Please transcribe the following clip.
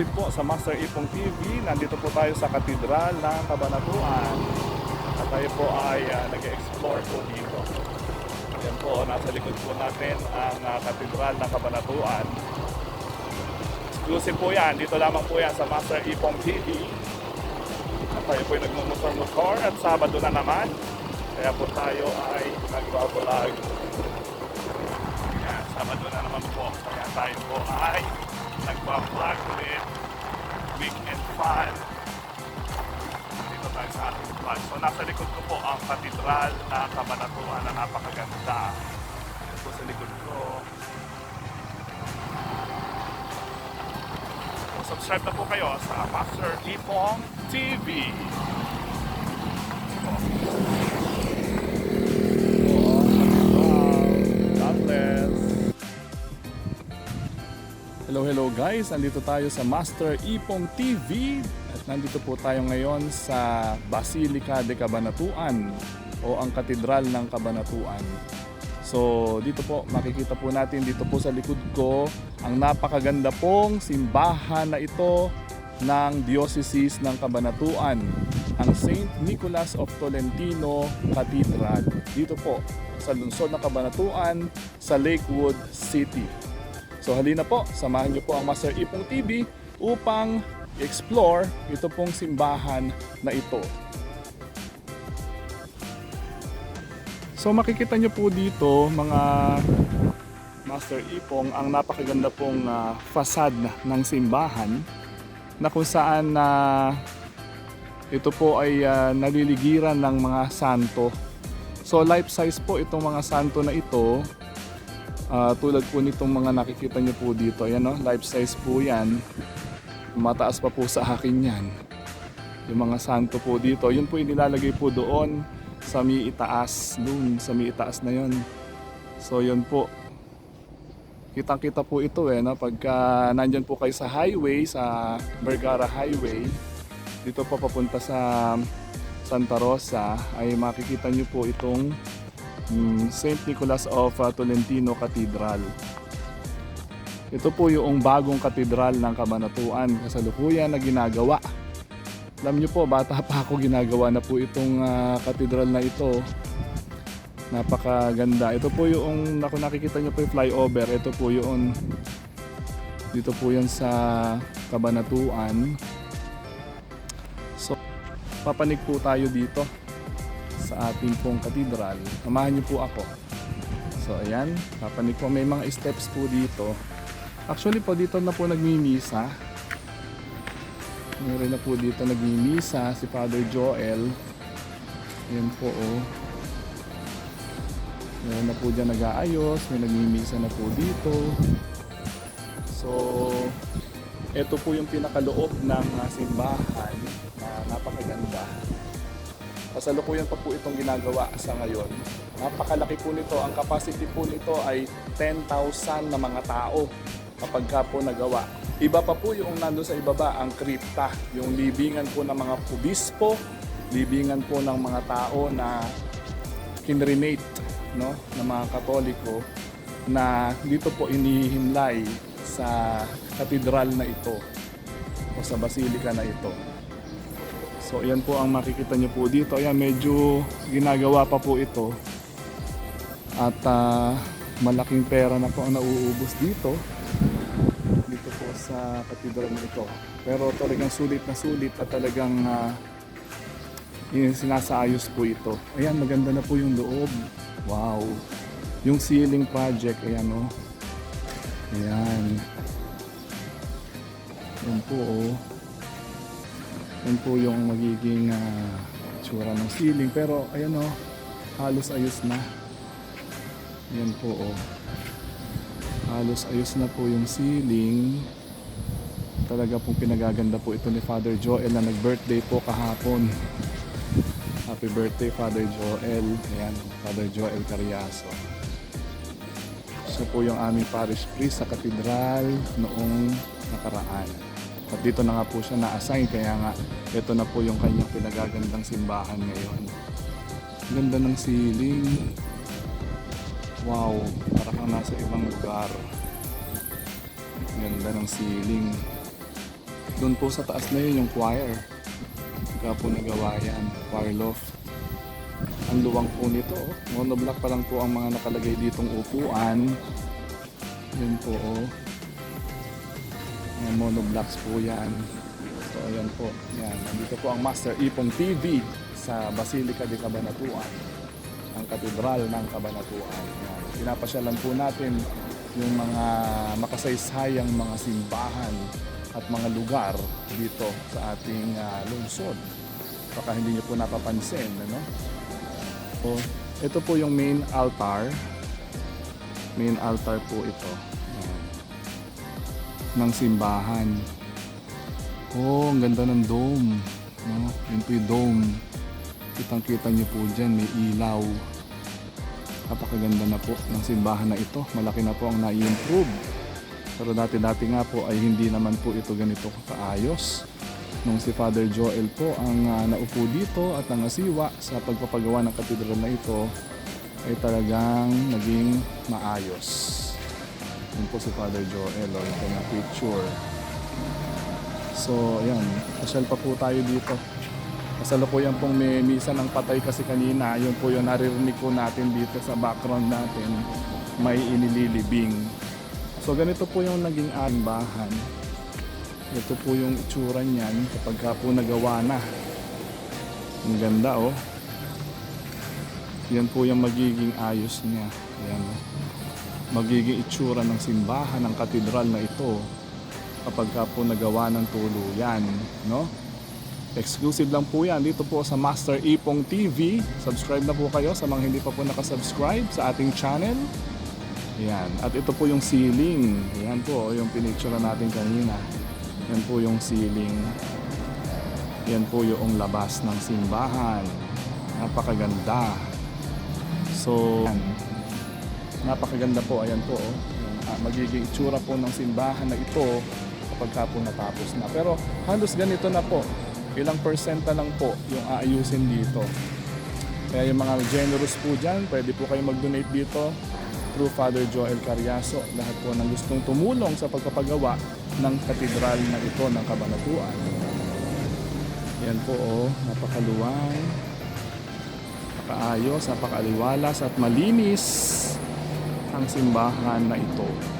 exclusive po sa Master Ipong TV. Nandito po tayo sa Katedral ng Kabanatuan. At tayo po ay ah, nag-explore po dito. Yan po, nasa likod po natin ang ah, Katedral ng Kabanatuan. Exclusive po yan. Dito lamang po yan sa Master Ipong TV. At tayo po ay nagmumotor-motor at Sabado na naman. Kaya po tayo ay nagbabalag. Sabado na naman po. Kaya tayo po likod ko po ang katedral na kabanatuan na napakaganda. Po sa likod ko. So, subscribe na po kayo sa Master Ipong TV. God Hello, hello guys. Nandito tayo sa Master Ipong TV at nandito po tayo ngayon sa Basilica de Cabanatuan o ang Katedral ng Cabanatuan. So dito po makikita po natin dito po sa likod ko ang napakaganda pong simbahan na ito ng Diocese ng Cabanatuan, ang St. Nicholas of Tolentino Cathedral. Dito po sa lungsod ng Cabanatuan sa Lakewood City. So halina po, samahan niyo po ang Master Ipong TV upang explore ito pong simbahan na ito. So makikita niyo po dito mga Master Ipong ang napakaganda pong facade na- ng simbahan na kung saan na ito po ay ah, naliligiran ng mga santo. So life size po itong mga santo na ito Ah, tulad po nitong mga nakikita niyo po dito, ayan no, life size po yan. Mataas pa po sa akin yan. Yung mga santo po dito, yun po inilalagay po doon sa mi itaas, doon sa mi itaas na yun. So yun po. Kitang-kita po ito eh, no? pagka nandyan po kayo sa highway, sa Vergara Highway, dito po papunta sa Santa Rosa, ay makikita niyo po itong St. Nicholas of uh, Tolentino Cathedral. Ito po yung bagong katedral ng Kabanatuan kasalukuyan na ginagawa. Alam niyo po, bata pa ako ginagawa na po itong ah, katedral na ito. Napakaganda. Ito po yung, ako nakikita niyo po yung flyover. Ito po yung, dito po yan sa Kabanatuan. So, papanig po tayo dito sa ating pong katedral. Samahan niyo po ako. So ayan, papanig po. May mga steps po dito. Actually po dito na po nagmimisa. Meron na po dito nagmimisa si Father Joel. Ayan po oh. Meron na po dyan nag-aayos. May nagmimisa na po dito. So, ito po yung pinakaloob ng ah, simbahan na napakaganda. Kasalukuyan pa po itong ginagawa sa ngayon. Napakalaki po nito. Ang capacity po nito ay 10,000 na mga tao kapag ka po nagawa. Iba pa po yung nandun sa ibaba, ang kripta. Yung libingan po ng mga obispo, libingan po ng mga tao na kinrenate no, ng mga katoliko na dito po inihimlay sa katedral na ito o sa basilika na ito. So yan po ang makikita nyo po dito. Ayan, medyo ginagawa pa po ito. At ah, malaking pera na po ang nauubos dito. Dito po sa katedral na ito. Pero talagang sulit na sulit at talagang ah, yun, sinasaayos po ito. Ayan, maganda na po yung loob. Wow. Yung ceiling project, ayan o. Ayan. Yan po oh. Yan po yung magiging ah, tsura ng ceiling. Pero ayan o, halos ayos na. Yan po oh. Halos ayos na po yung ceiling. Talaga pong pinagaganda po ito ni Father Joel na nag-birthday po kahapon. Happy birthday Father Joel. Ayan, Father Joel Cariaso. Siya po yung aming parish priest sa katedral noong nakaraan. At dito na nga po siya na-assign kaya nga ito na po yung kanyang pinagagandang simbahan ngayon. Ganda ng ceiling. Wow, para kang nasa ibang lugar. Ganda ng ceiling. Doon po sa taas na yun yung choir. Kaya po nagawa yan, choir loft. Ang luwang po nito, oh. monoblock pa lang po ang mga nakalagay ditong upuan. Yun po, oh. Yan, monoblocks po yan. So, ayan po. Yan, nandito po ang Master Ipong TV sa Basilica de Cabanatuan. Ang Katedral ng Cabanatuan. Yan. Pinapasyalan po natin yung mga makasaysayang mga simbahan at mga lugar dito sa ating ah, lungsod. Baka hindi niyo po napapansin, ano? So, ito po yung main altar. Main altar po ito. Ng simbahan. Oh, ang ganda ng dome. No? Yun po yung dome. Kitang-kita niyo po dyan, may ilaw. Napakaganda na po ng simbahan na ito. Malaki na po ang na-improve. Pero dati-dati nga po ay hindi naman po ito ganito kaayos. Nung si Father Joel po ang ah, naupo dito at nangasiwa sa pagpapagawa ng katedral na ito ay talagang naging maayos. Yun po si Father Joel, o yung kanyang picture. So, ayan, pasyal pa po tayo dito. Kasalukuyan pong may misa ng patay kasi kanina, yun po yung naririnig po natin dito sa background natin, may inililibing. So ganito po yung naging aming bahan. Ito po yung itsura niyan kapag ka po nagawa na. Ang ganda oh. Yan po yung magiging ayos niya. Ayan oh. Magiging itsura ng simbahan ng katedral na ito kapag ka po nagawa ng tuluyan. No? Exclusive lang po yan dito po sa Master Ipong TV. Subscribe na po kayo sa mga hindi pa po nakasubscribe sa ating channel. Yan. At ito po yung ceiling. Yan po yung pinicture natin kanina. Yan po yung ceiling. Yan po yung labas ng simbahan. Napakaganda. So, yan. Napakaganda po. Ayan po. Oh. Yung, ah, magiging itsura po ng simbahan na ito kapag ka po natapos na. Pero halos ganito na po. Ilang persenta lang po yung aayusin dito. Kaya yung mga generous po dyan, pwede po kayo mag-donate dito through Father Joel Carriaso. Lahat po ng gustong tumulong sa pagpapagawa ng katedral na ito ng Kabanatuan. Yan po oh, napakaluwang, napakaayos, napakaaliwalas at malinis ang simbahan na ito.